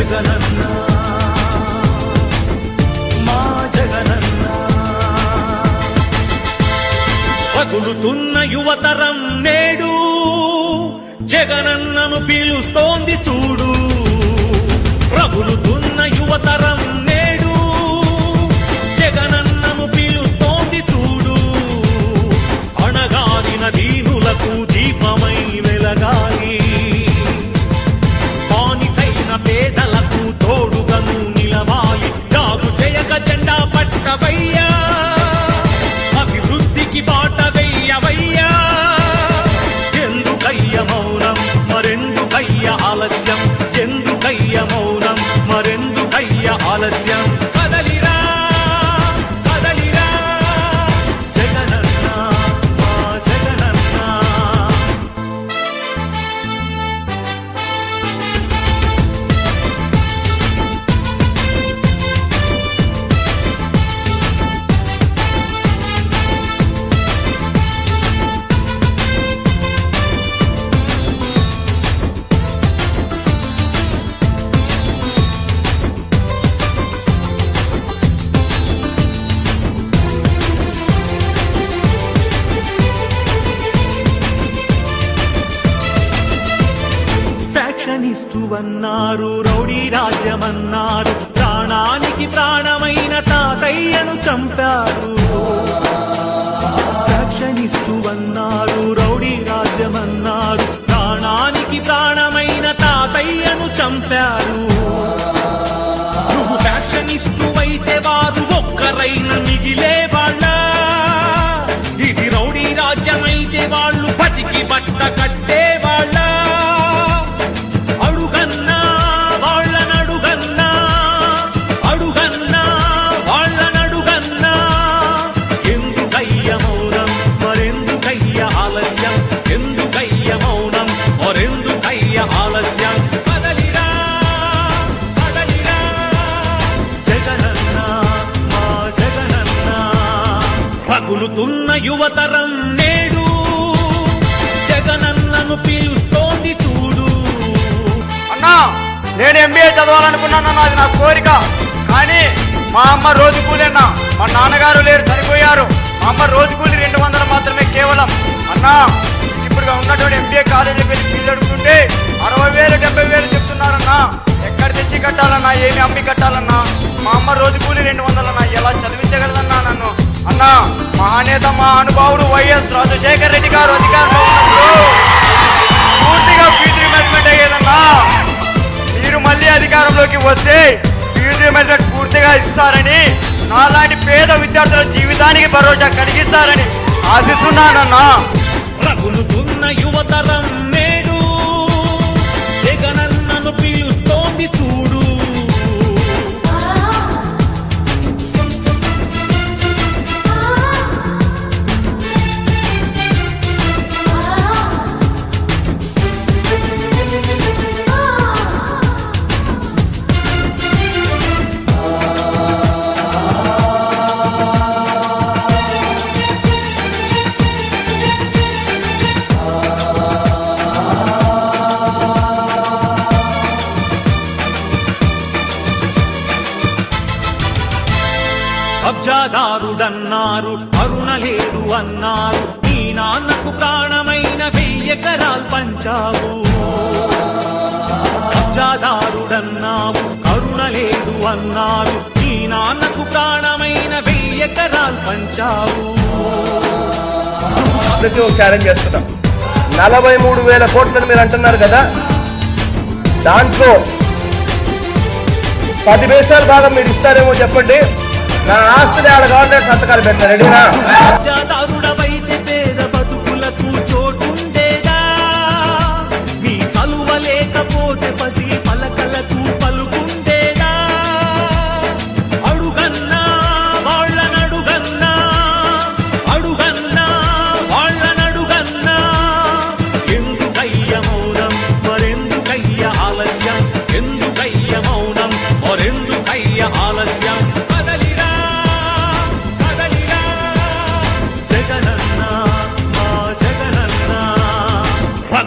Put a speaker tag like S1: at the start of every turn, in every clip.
S1: జగనన్న. మా జగనన్న. పగులుతున్న యువతరం నేడు జగనన్నను పీలుస్తోంది చూడు. todo అన్నారు రౌడీ రాజ్యమన్నారు ప్రాణానికి ప్రాణమైన తాతయ్యను చంపారు. ఫ్యాక్షనిస్టు అన్నారు రౌడీ రాజ్యమన్నారు ప్రాణానికి ప్రాణమైన తాతయ్యను చంపారు. నువ్వు ఫ్యాక్షనిస్టు అయితే వారు ఒక్కరైన మిగిలే వాళ్ళ. ఇది రౌడీ రాజ్యమైతే వాళ్ళు బతికి బట్ట పగులుతున్న యువతరం నేడు జగనన్నను పిలుస్తోంది చూడు.
S2: అన్నా నేను ఎంబీఏ చదవాలనుకున్నాను అది నా కోరిక. కానీ మా అమ్మ రోజు కూలన్నా మా నాన్నగారు లేరు చనిపోయారు. మా అమ్మ రోజు కూలి రెండు వందలు మాత్రమే కేవలం. అన్నా ఇప్పుడు ఉన్నటువంటి ఎంబీఏ కాలేజీకి వెళ్ళి ఫీజు అడుగుతుంటే అరవై వేలు డెబ్బై వేలు చెప్తున్నారన్నా. ఎక్కడ తెచ్చి కట్టాలన్నా ఏమి అమ్మి కట్టాలన్నా? మా అమ్మ రోజు కూలి రెండు వందలన్నా ఎలా మానేత మహానేత మా అనుభావుడు వైఎస్ రాజశేఖర్ రెడ్డి గారు అధికారంలో ఉన్నప్పుడు పూర్తిగా ఫీజు రిమెంట్మెంట్ అయ్యేదన్నా మీరు మళ్ళీ అధికారంలోకి వస్తే ఫీజు రిమెంట్మెంట్ పూర్తిగా ఇస్తారని నాలాంటి పేద విద్యార్థుల జీవితానికి భరోసా కలిగిస్తారని ఆశిస్తున్నానన్నా.
S1: రగులుతున్న యువతరం నేడు జగనన్నను పిలుస్తోంది చూడు. కబ్జాదారుడన్నారు అరుణ లేడు అన్నారు. నీ నాన్నకు ప్రాణమైన వెయ్యకరాలు పంచావు. కబ్జాదారుడన్నావు కరుణ అన్నారు. నీ నాన్నకు ప్రాణమైన వెయ్యకరాలు పంచావు.
S3: అందరికీ ఒక ఛాలెంజ్ చేస్తున్నాం. నలభై మూడు వేల కోట్లని మీరు అంటున్నారు కదా? దాంట్లో పది వేషాల భాగం మీరు ఇస్తారేమో చెప్పండి. నా ఆస్తిని ఆడ గవర్నమెంట్ సంతకాలు పెట్టారు. రెడీనా?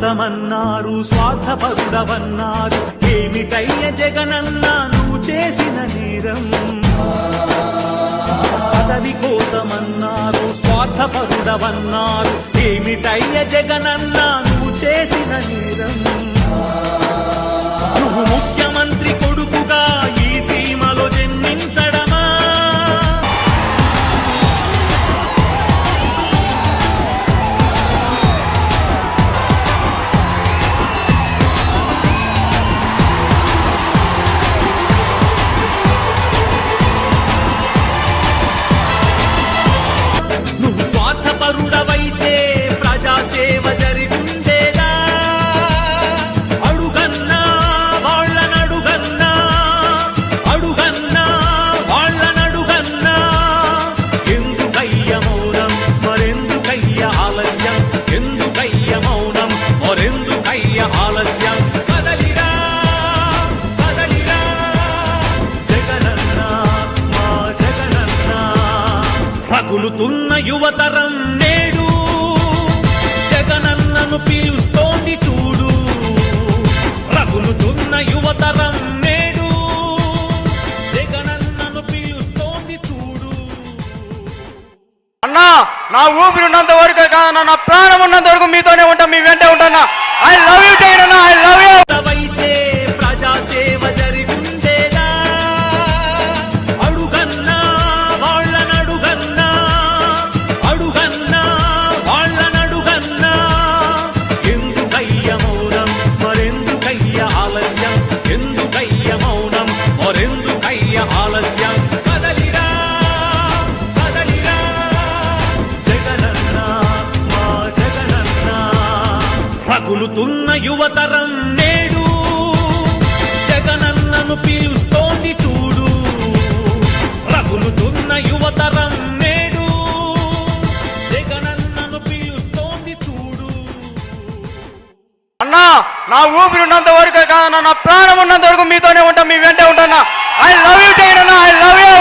S1: కోసమన్నారు స్వార్థపరుడవన్నారు ఏమిటయ్య జగనన్న నువ్వు చేసిన నేరం? పదవి కోసమన్నారు స్వార్థపరుడవన్నారు ఏమిటయ్య జగనన్న నువ్వు చేసిన నేరం? నువ్వు ముఖ్యమంత్రి రగులుతున్న యువతరం నేడు జగనన్నను పిలుస్తోంది చూడు. రగులుతున్న యువతరం నేడు జగనన్నను పిలుస్తోంది చూడు.
S2: అన్నా నా ఊపిరి ఉన్నంత వరకు కాదన్నా నా ప్రాణం ఉన్నంత వరకు మీతోనే ఉంటా మీ వెంటే ఉంటా ఐ లవ్ యూ జగన్ అన్న ఐ లవ్ యూ
S1: రగులుతున్న యువతరం నేడు. జగనన్నను పిలుస్తోంది చూడు. రగులుతున్న యువతరం నేడు. జగనన్నను పిలుస్తోంది చూడు.
S2: అన్నా నా ఊపిరి ఉన్నంత వరకు కాదన్నా నా ప్రాణం ఉన్నంత వరకు మీతోనే ఉంటా మీ వెంటే ఉంటా ఐ లవ్ యూ జగన్